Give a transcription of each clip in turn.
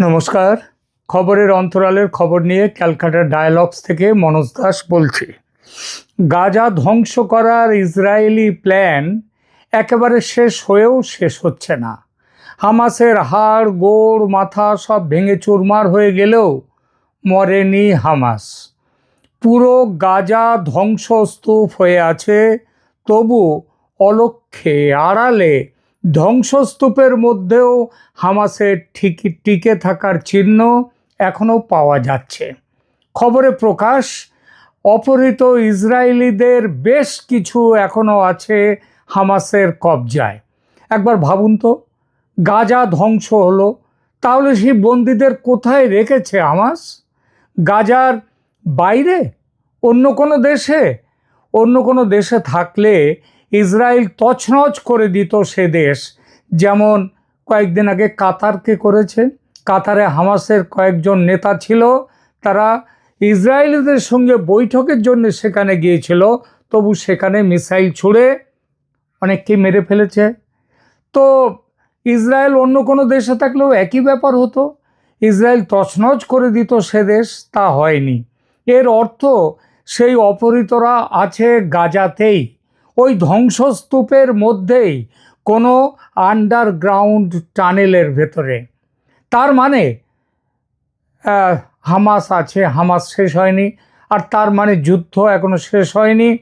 নমস্কার। খবরের অন্তরালের খবর নিয়ে ক্যালকাটা ডায়ালগস থেকে মনোজ দাস বলছি। গাজা ধ্বংস করার ইসরায়েলি প্ল্যান একেবারে শেষ হয়েও শেষ হচ্ছে না। হামাসের হাড়, গোড়, মাথা সব ভেঙে চুরমার হয়ে গেলেও মরেনি হামাস। পুরো গাজা ধ্বংসস্তূপ হয়ে আছে, তবু অলক্ষে আড়ালে ধ্বংসস্তূপের মধ্যেও হামাসের ঠিক টিকে থাকার চিহ্ন এখনও পাওয়া যাচ্ছে। খবরে প্রকাশ, অপহৃত ইসরায়েলিদের বেশ কিছু এখনও আছে হামাসের কবজায়। একবার ভাবুন তো, গাজা ধ্বংস হলো, তাহলে সেই বন্দীদের কোথায় রেখেছে হামাস? গাজার বাইরে? অন্য কোনো দেশে? অন্য কোনো দেশে থাকলে ইসরায়েল তছনছ করে দিত সে দেশ। যেমন কয়েকদিন আগে কাতারকে করেছে, কাতারে হামাসের কয়েকজন নেতা ছিল, তারা ইসরায়েলিদের সঙ্গে বৈঠকের জন্য সেখানে গিয়েছিল। তবু সেখানে মিসাইল ছুড়ে অনেককে মেরে ফেলেছে। তো ইসরায়েল অন্য কোনো দেশে থাকলেও একই ব্যাপার হতো। ইসরায়েল তছনছ করে দিত সে দেশ, তা হয়নি। এর অর্থ সেই অপহৃতরা আছে গাজাতেই। ওই ধ্বংসস্তূপের মধ্যেই কোনো আন্ডারগ্রাউন্ড টানেলের ভেতরে। তার মানে হামাস আছে, হামাস শেষ হয়নি। আর তার মানে যুদ্ধ এখনও শেষ হয়নি।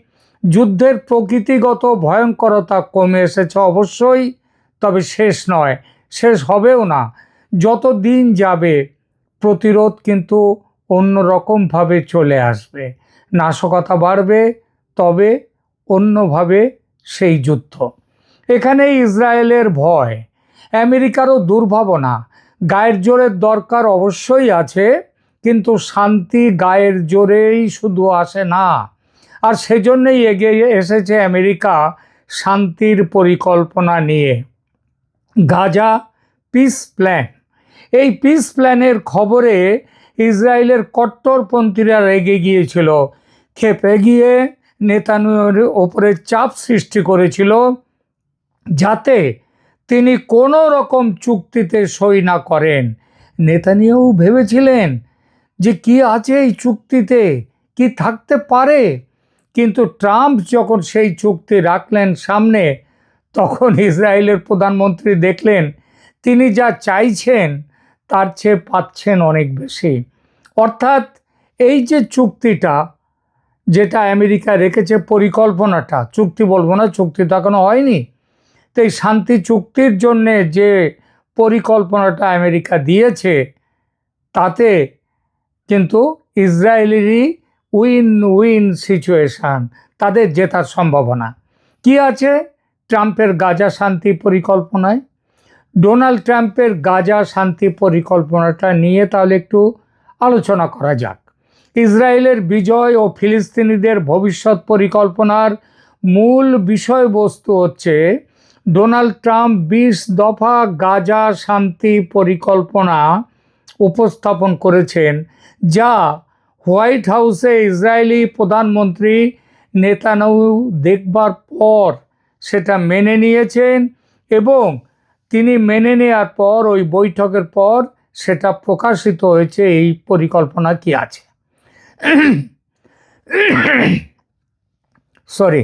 যুদ্ধের প্রকৃতিগত ভয়ঙ্করতা কমে এসেছে অবশ্যই, তবে শেষ নয়। শেষ হবেও না। যত দিন যাবে, প্রতিরোধ কিন্তু অন্যরকমভাবে চলে আসবে। নাশকতা বাড়বে, তবে অন্যভাবে সেই যুদ্ধ। এখানে ইসরায়েলের ভয়, আমেরিকারও দুর্ভাবনা, গায়ের জোরের দরকার অবশ্যই আছে, কিন্তু শান্তি গায়ের জোরেই শুধু আসে না। আর সেজন্যই এগিয়ে এসেছে আমেরিকা শান্তির পরিকল্পনা নিয়ে। Gaza peace plan. এই পিস প্ল্যানের খবরে ইসরায়েলের কট্টরপন্থীরা রেগে গিয়েছিল। খেপে গিয়ে নেতানুয়ের ওপরে চাপ সৃষ্টি করেছিল যাতে তিনি কোনো রকম চুক্তিতে সই না করেন। নেতানিয়াহু ভেবেছিলেন যে কি আছে এই চুক্তিতে, কি থাকতে পারে। কিন্তু ট্রাম্প যখন সেই চুক্তি রাখলেন সামনে, তখন ইসরায়েলের প্রধানমন্ত্রী দেখলেন তিনি যা চাইছেন তার চেয়ে পাচ্ছেন অনেক বেশি। অর্থাৎ এই যে চুক্তিটা যেটা আমেরিকা রেখেছে পরিকল্পনাটা। চুক্তি বলব না, চুক্তি তো এখনও হয়নি। তো এই শান্তি চুক্তির জন্যে যে পরিকল্পনাটা আমেরিকা দিয়েছে, তাতে কিন্তু ইসরায়েলেরই উইন উইন সিচুয়েশান, তাদের জেতার সম্ভাবনা। কি আছে ট্রাম্পের গাজা শান্তি পরিকল্পনায়? ডোনাল্ড ট্রাম্পের গাজা শান্তি পরিকল্পনাটা নিয়ে তাহলে একটু আলোচনা করা যাক। ইসরায়েলের বিজয় ও ফিলিস্তিনিদের ভবিষ্যৎ পরিকল্পনার মূল বিষয়বস্তু হচ্ছে ডোনাল্ড ট্রাম্প বিশ দফা গাজা শান্তি পরিকল্পনা উপস্থাপন করেছেন, যা হোয়াইট হাউসে ইসরায়েলি প্রধানমন্ত্রী নেতানাহু দেখবার পর সেটা মেনে নিয়েছেন এবং তিনি মেনে নেওয়ার পর, ওই বৈঠকের পর সেটা প্রকাশিত হয়েছে, এই পরিকল্পনা কি আছে। সরি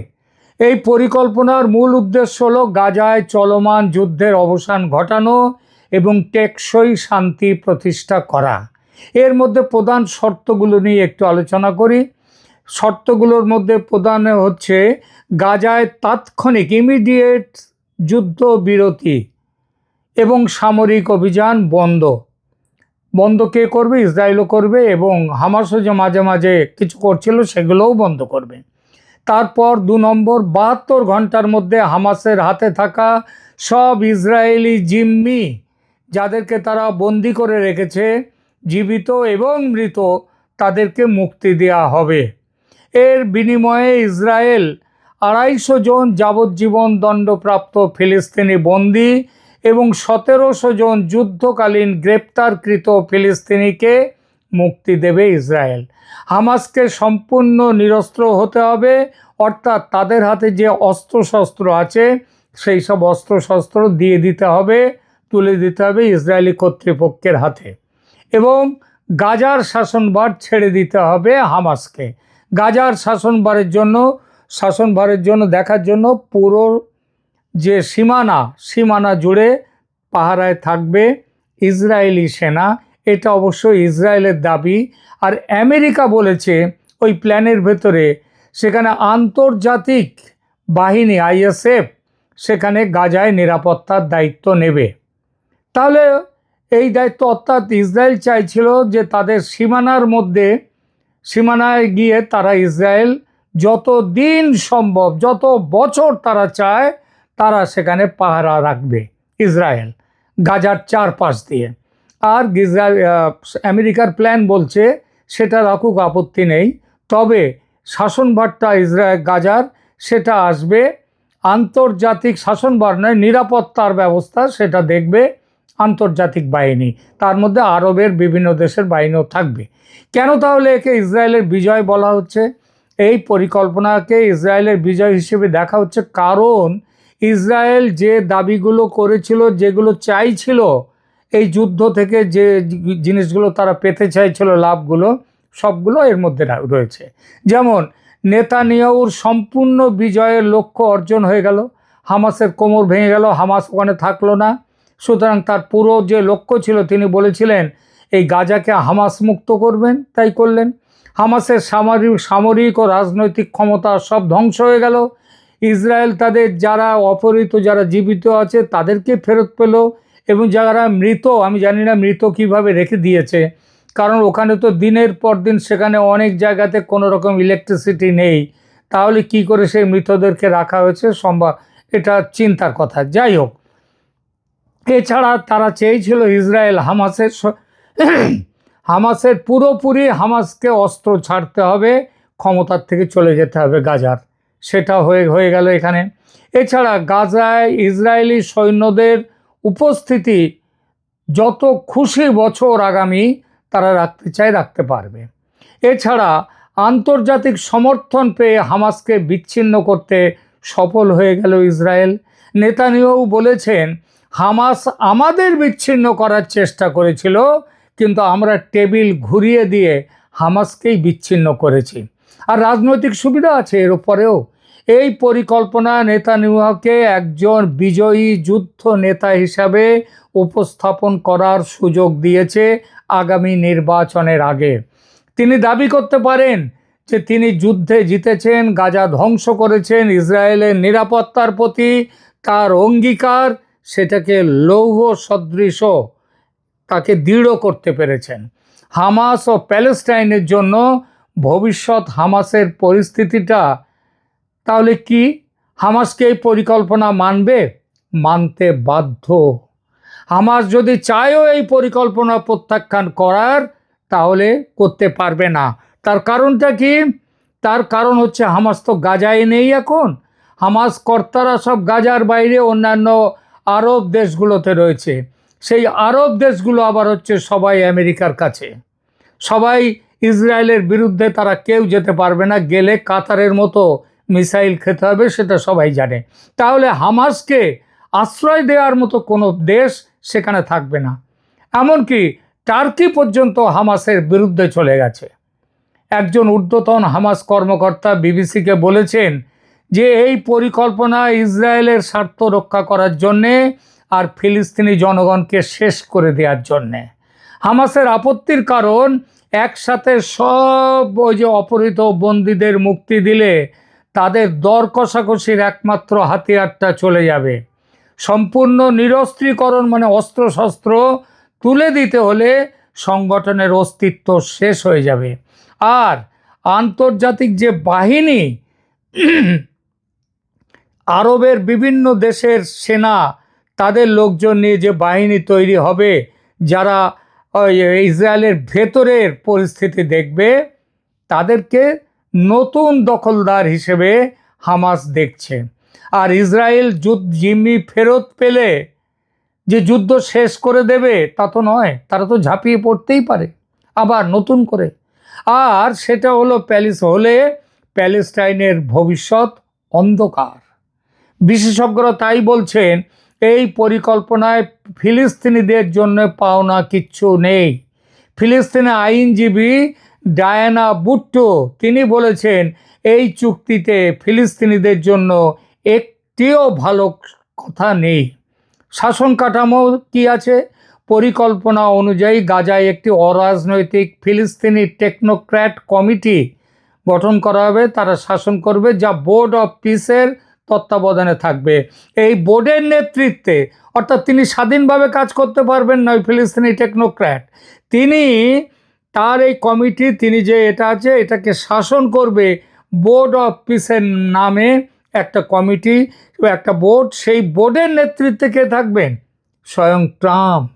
এই পরিকল্পনার মূল উদ্দেশ্য হল গাজায় চলমান যুদ্ধের অবসান ঘটানো এবং টেকসই শান্তি প্রতিষ্ঠা করা। এর মধ্যে প্রধান শর্তগুলো নিয়ে একটু আলোচনা করি। শর্তগুলোর মধ্যে প্রধান হচ্ছে গাজায় তাৎক্ষণিক ইমিডিয়েট যুদ্ধ বিরতি এবং সামরিক অভিযান বন্ধ। বন্ধ কে করবে? ইসরায়েলও করবে এবং হামাসও যে মাঝে মাঝে কিছু করছিল সেগুলোও বন্ধ করবে। তারপর দু নম্বর, বাহাত্তর ঘণ্টার মধ্যে হামাসের হাতে থাকা সব ইসরায়েলি জিম্মি যাদেরকে তারা বন্দি করে রেখেছে, জীবিত এবং মৃত, তাদেরকে মুক্তি দেওয়া হবে। এর বিনিময়ে ইসরায়েল আড়াইশো জন যাবজ্জীবন দণ্ডপ্রাপ্ত ফিলিস্তিনি বন্দি এবং সতেরোশো জন যুদ্ধকালীন গ্রেপ্তারকৃত ফিলিস্তিনিকে মুক্তি দেবে ইসরায়েল। হামাসকে সম্পূর্ণ নিরস্ত্র হতে হবে, অর্থাৎ তাদের হাতে যে অস্ত্রশস্ত্র আছে, সেই সব অস্ত্রশস্ত্র দিয়ে দিতে হবে, তুলে দিতে হবে ইসরায়েলি কর্তৃপক্ষের হাতে। এবং গাজার শাসনভার ছেড়ে দিতে হবে হামাসকে। গাজার শাসনভারের জন্য শাসনভারের জন্য দেখার জন্য পুরো যে সীমানা সীমানা জুড়ে পাহারায় থাকবে ইসরায়েলি সেনা, এটা অবশ্যই ইসরায়েলের দাবি। আর আমেরিকা বলেছে ওই প্ল্যানের ভেতরে, সেখানে আন্তর্জাতিক বাহিনী, আইএসএফ, সেখানে গাজায় নিরাপত্তার দায়িত্ব নেবে। তাহলে এই দায়িত্ব অর্থাৎ ইসরায়েল চাইছিল যে তাদের সীমানার মধ্যে, সীমানায় গিয়ে তারা ইসরায়েল যত দিন সম্ভব, যত বছর তারা চায় তারা সেখানে পাহারা রাখবে ইসরায়েল, গাজার চারপাশ দিয়ে। আর ইসরায়েল আমেরিকার প্ল্যান বলছে সেটা রাখুক, আপত্তি নেই। তবে শাসনভারটা ইসরায়েল, গাজার, সেটা আসবে। আন্তর্জাতিক শাসনভার নয়, নিরাপত্তার ব্যবস্থা সেটা দেখবে আন্তর্জাতিক বাহিনী। তার মধ্যে আরবের বিভিন্ন দেশের বাহিনীও থাকবে। কেন তাহলে একে ইসরায়েলের বিজয় বলা হচ্ছে? এই পরিকল্পনাকে ইসরায়েলের বিজয় হিসেবে দেখা হচ্ছে। কারণ ইসরায়েল যে দাবিগুলো করেছিল, যেগুলো চাইছিল, এই যুদ্ধ থেকে যে জিনিসগুলো তারা পেতে চাইছিল, লাভগুলো, সবগুলো এর মধ্যে রয়েছে। যেমন, নেতানিয়াহুর সম্পূর্ণ বিজয়ের লক্ষ্য অর্জন হয়ে গেল, হামাসের কোমর ভেঙে গেল, হামাস ওখানে থাকল না। সুতরাং তার পুরো যে লক্ষ্য ছিল, তিনি বলেছিলেন, এই গাজাকে হামাস মুক্ত করবেন। তাই করলেন। হামাসের সামরিক সামরিক ও রাজনৈতিক ক্ষমতা সব ধ্বংস হয়ে গেল। ইসরায়েল তাদের যারা অপহৃত, যারা জীবিত আছে, তাদেরকে ফেরত পেল এবং যারা মৃত, আমি জানি না মৃত কীভাবে রেখে দিয়েছে। কারণ ওখানে তো দিনের পর দিন সেখানে অনেক জায়গাতে কোনো রকম ইলেকট্রিসিটি নেই। তাহলে কি করে সেই মৃতদেরকে রাখা হয়েছে? সম্ভব এটা চিন্তার কথা। যাই হোক, এছাড়া তারা চেয়েছিল ইসরায়েল হামাসের হামাসের পুরোপুরি হামাসকে অস্ত্র ছাড়তে হবে, ক্ষমতার থেকে চলে যেতে হবে গাজার। সেটা হয়ে হয়ে গেল এখানে। এছাড়া গাজায় ইসরায়েলি সৈন্যদের উপস্থিতি যত খুশি বছর আগামী, তারা রাখতে চায়, রাখতে পারবে। এছাড়া আন্তর্জাতিক সমর্থন পেয়ে হামাসকে বিচ্ছিন্ন করতে সফল হয়ে গেল ইসরায়েল। নেতানিয়াহু বলেছেন, হামাস আমাদের বিচ্ছিন্ন করার চেষ্টা করেছিল, কিন্তু আমরা টেবিল ঘুরিয়ে দিয়ে হামাসকেই বিচ্ছিন্ন করেছি। আর রাজনৈতিক সুবিধা আছে এর উপরেও। এই পরিকল্পনা নেতানিয়াহুকে একজন বিজয়ী যুদ্ধ নেতা হিসাবে উপস্থাপন করার সুযোগ দিয়েছে আগামী নির্বাচনের আগে। তিনি দাবি করতে পারেন যে তিনি যুদ্ধে জিতেছেন, গাজা ধ্বংস করেছেন, ইসরায়েলের নিরাপত্তার প্রতি তার অঙ্গীকার, সেটাকে লৌহ সদৃশ তাকে দৃঢ় করতে পেরেছেন। হামাস ও প্যালেস্টাইনের জন্য ভবিষ্যৎ হামাসের পরিস্থিতিটা তাহলে কি হামাসকে এই পরিকল্পনা মানবে? মানতে বাধ্য। হামাস যদি চায়ও এই পরিকল্পনা প্রত্যাখ্যান করার, তাহলে করতে পারবে না। তার কারণটা কি? তার কারণ হচ্ছে হামাস তো গাজায় নেই এখন। হামাস কর্তারা সব গাজার বাইরে অন্যান্য আরব দেশগুলোতে রয়েছে। সেই আরব দেশগুলো আবার হচ্ছে সবাই আমেরিকার কাছে। সবাই ইসরায়েলের বিরুদ্ধে তারা কেউ যেতে পারবে না। গেলে কাতারের মতো মিসাইল খেতে হবে, সেটা সবাই জানে। তাহলে হামাসকে আশ্রয় দেওয়ার মতো কোনো দেশ সেখানে থাকবে না। এমনকি টার্কি পর্যন্ত হামাসের বিরুদ্ধে চলে গেছে। একজন ঊর্ধ্বতন হামাস কর্মকর্তা বিবিসিকে বলেছেন যে, এই পরিকল্পনা ইসরায়েলের স্বার্থ রক্ষা করার জন্যে আর ফিলিস্তিনি জনগণকে শেষ করে দেওয়ার জন্যে। হামাসের আপত্তির কারণ, একসাথে সব ওই যে অপহৃত বন্দীদের মুক্তি দিলে তাদের দর কষাকষির একমাত্র হাতিয়ারটা চলে যাবে। সম্পূর্ণ নিরস্ত্রীকরণ মানে অস্ত্রশস্ত্র তুলে দিতে হলে সংগঠনের অস্তিত্ব শেষ হয়ে যাবে। আর আন্তর্জাতিক যে বাহিনী, আরবের বিভিন্ন দেশের সেনা, তাদের লোকজন নিয়ে যে বাহিনী তৈরি হবে, যারা ইসরায়েলের ভেতরের পরিস্থিতি দেখবে, তাদেরকে নতুন দখলদার হিসেবে হামাস দেখছে। আর ইসরায়েল যুদ্ধ জিম্মি ফেরত পেলে যে যুদ্ধ শেষ করে দেবে, তা তো নয়, তারা তো ঝাঁপিয়ে পড়তেই পারে, আবার নতুন করে। আর সেটা হলো প্যালেস হলে প্যালেস্টাইনের ভবিষ্যৎ অন্ধকার। বিশেষজ্ঞরা তাই বলছেন, এই পরিকল্পনায় ফিলিস্তিনিদের জন্য পাওনা কিচ্ছু নেই। ফিলিস্তিনের আইনজীবী ডায়ানা বুট্টো, তিনি বলেছেন, এই চুক্তিতে ফিলিস্তিনিদের জন্য একটিও ভালো কথা নেই। শাসন কাঠামো কি আছে? পরিকল্পনা অনুযায়ী গাজায় একটি অরাজনৈতিক ফিলিস্তিনি টেকনোক্র্যাট কমিটি গঠন করা হবে। তারা শাসন করবে যা বোর্ড অফ পিসের তত্ত্বাবধানে থাকবে। এই বোর্ডের নেতৃত্বে, অর্থাৎ তিনি স্বাধীনভাবে কাজ করতে পারবেন না ওই ফিলিস্তিনি টেকনোক্র্যাট। তিনি তার এই কমিটি, তিনি যে এটা আছে, এটাকে শাসন করবে বোর্ড অফ পিসের নামে একটা কমিটি, একটা বোর্ড, সেই বোর্ডের নেতৃত্বে কে থাকবেন? স্বয়ং ট্রাম্প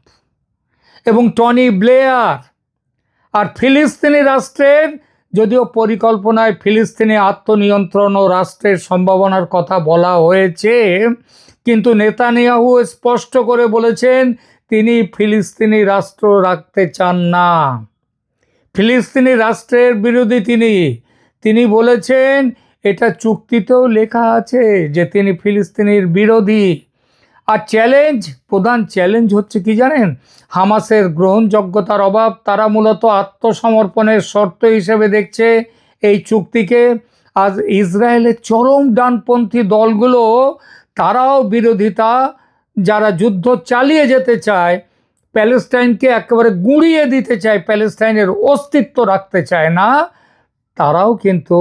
এবং টনি ব্লেয়ার। আর ফিলিস্তিনি রাষ্ট্রের, যদিও পরিকল্পনায় ফিলিস্তিনি আত্মনিয়ন্ত্রণ ও রাষ্ট্রের সম্ভাবনার কথা বলা হয়েছে, কিন্তু নেতানিয়াহু স্পষ্ট করে বলেছেন, তিনি ফিলিস্তিনি রাষ্ট্র রাখতে চান না। ফিলিস্তিনি রাষ্ট্রের বিরোধী তিনি। তিনি বলেছেন, এটা চুক্তিতেও লেখা আছে যে তিনি ফিলিস্তিনির বিরোধী। আর চ্যালেঞ্জ, প্রধান চ্যালেঞ্জ হচ্ছে কি জানেন? হামাসের গ্রহণযোগ্যতার অভাব। তারা মূলত আত্মসমর্পণের শর্ত হিসেবে দেখছে এই চুক্তিকে। আজ ইসরায়েলের চরম ডানপন্থী দলগুলো, তারাও বিরোধিতা, যারা যুদ্ধ চালিয়ে যেতে চায় প্যালেস্টাইনকে একেবারে গুঁড়িয়ে দিতে চায়, প্যালেস্টাইনের অস্তিত্ব রাখতে চায় না, তারাও কিন্তু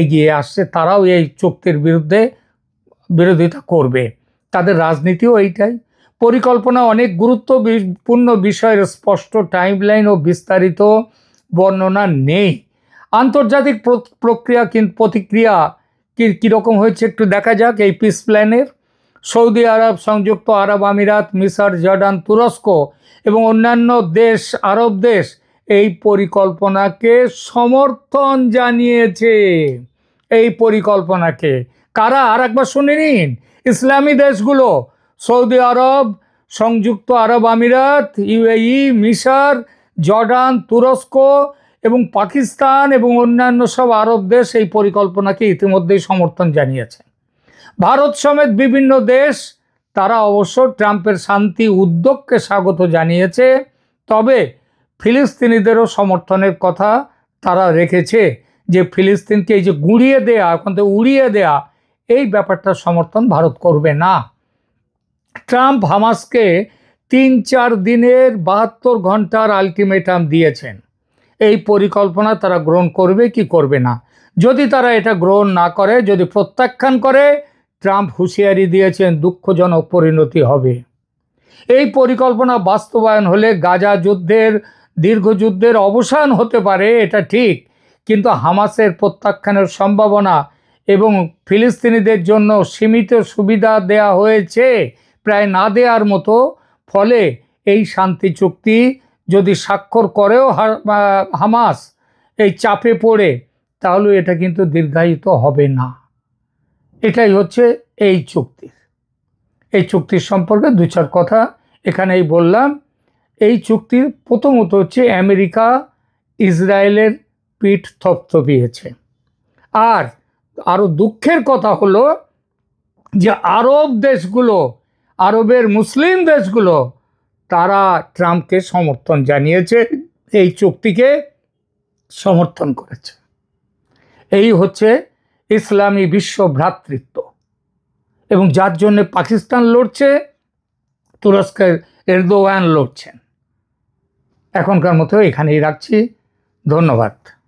এগিয়ে আসছে, তারাও এই চুক্তির বিরুদ্ধে বিরোধিতা করবে। তাদের রাজনীতিও এইটাই। পরিকল্পনা অনেক গুরুত্বপূর্ণ বিষয়ের স্পষ্ট টাইমলাইন ও বিস্তারিত বর্ণনা নেই। আন্তর্জাতিক প্রক্রিয়া কিন্তু প্রতিক্রিয়া কীরকম হয়েছে একটু দেখা যাক এই পিস প্ল্যানের। সৌদি আরব, সংযুক্ত আরব আমিরাত মিসর জর্ডান, তুরস্ক এবং অন্যান্য দেশ, আরব দেশ এই পরিকল্পনাকে সমর্থন জানিয়েছে। এই পরিকল্পনাকে। কারা? আর একবার শুনে নিন। ইসলামী দেশগুলো, সৌদি আরব, সংযুক্ত আরব আমিরাত, ইউএই, মিশর, জর্ডান, তুরস্ক এবং পাকিস্তান এবং অন্যান্য সব আরব দেশ এই পরিকল্পনাকে ইতিমধ্যেই সমর্থন জানিয়েছে। ভারত সমেত বিভিন্ন দেশ তারা অবশ্য ট্রাম্পের শান্তি উদ্যোগকে স্বাগত জানিয়েছে, তবে ফিলিস্তিনিদেরও সমর্থনের কথা তারা রেখেছে যে ফিলিস্তিনকে এই যে গুঁড়িয়ে দেয়া ওখান থেকে উড়িয়ে দেয়া, এই ব্যাপারটা সমর্থন ভারত করবে না। ট্রাম্প হামাসকে তিন চার দিনের বাহাত্তর ঘণ্টার আলটিমেটাম দিয়েছেন। এই পরিকল্পনা তারা গ্রহণ করবে কি করবে না। যদি তারা এটা গ্রহণ না করে, যদি প্রত্যাখ্যান করে ট্রাম্প হুঁশিয়ারি দিয়েছেন, দুঃখজনক পরিণতি হবে। এই পরিকল্পনা বাস্তবায়ন হলে গাজা যুদ্ধের দীর্ঘযুদ্ধের অবসান হতে পারে, এটা ঠিক। কিন্তু হামাসের প্রত্যাখ্যানের সম্ভাবনা এবং ফিলিস্তিনিদের জন্য সীমিত সুবিধা দেয়া হয়েছে, প্রায় না দেওয়ার মতো, ফলে এই শান্তি চুক্তি যদি স্বাক্ষর করেও হামাস এই চাপে পড়ে, তাহলে এটা কিন্তু দীর্ঘায়িত হবে না। এটাই হচ্ছে এই চুক্তির এই চুক্তির সম্পর্কে দু চার কথা এখানেই বললাম। এই চুক্তির প্রথমত হচ্ছে আমেরিকা ইসরায়েলের পিঠ থপথপিয়েছে আর আরও দুঃখের কথা হলো যে আরব দেশগুলো, আরবের মুসলিম দেশগুলো, তারা ট্রাম্পকে সমর্থন জানিয়েছে, এই চুক্তিকে সমর্থন করেছে। এই হচ্ছে ইসলামী বিশ্ব ভ্রাতৃত্ব। এবং যার জন্যে পাকিস্তান লড়ছে, তুরস্কের এরদোয়ান লড়ছেন। এখনকার মতো এখানেই রাখছি। ধন্যবাদ।